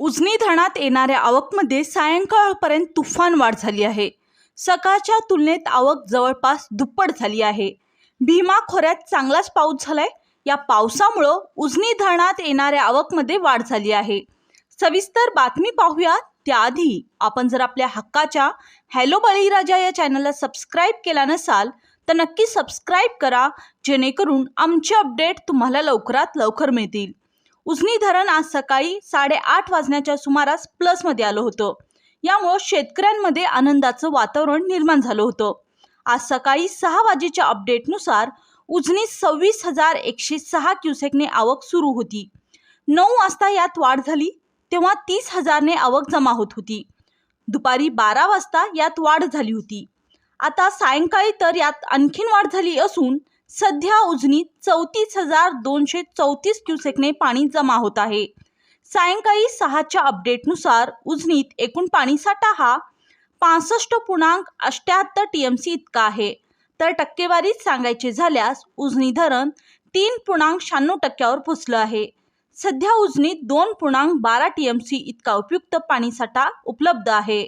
उजनी धरणात येणाऱ्या आवकमध्ये सायंकाळपर्यंत तुफान वाढ झाली आहे. सकाळच्या तुलनेत आवक जवळपास दुप्पट झाली आहे. भीमा खोऱ्यात चांगलाच पाऊस झालाय. या पावसामुळं उजनी धरणात येणाऱ्या आवकमध्ये वाढ झाली आहे. सविस्तर बातमी पाहूया. त्याआधी आपण जर आपल्या हक्काच्या हॅलो बळीराजा या चॅनलला सबस्क्राईब केला नसाल तर नक्की सबस्क्राईब करा जेणेकरून आमचे अपडेट तुम्हाला लवकरात लवकर मिळतील. उजनी धरण आज सकाळी साडेआठ वाजण्याच्या सुमारास प्लसमध्ये आलं होतं. यामुळं शेतकऱ्यांमध्ये आनंदाचं वातावरण निर्माण झालं होतं. आज सकाळी सहा वाजेच्या अपडेटनुसार उजनी सव्वीस हजार एकशे सहा क्युसेकने आवक सुरू होती. नऊ वाजता यात वाढ झाली तेव्हा तीस हजारने आवक जमा होत होती. दुपारी बारा वाजता यात वाढ झाली होती. आता सायंकाळी तर यात आणखीन वाढ झाली असून सध्या उजनीत चौतीस हजार दोनशे चौतीस क्युसेकने पाणी जमा होत आहे. सायंकाळी सहाच्या अपडेटनुसार उजनीत एकूण पाणीसाठा हा पासष्ट पूर्णांक अष्ट्याहत्तर टी एम सी इतका आहे. तर टक्केवारीत सांगायचे झाल्यास उजनी धरण तीन पूर्णांक शहाण्णव टक्क्यावर पोचलं आहे. सध्या उजनीत दोन पूर्णांक बारा टी एम सी इतका उपयुक्त पाणीसाठा उपलब्ध आहे.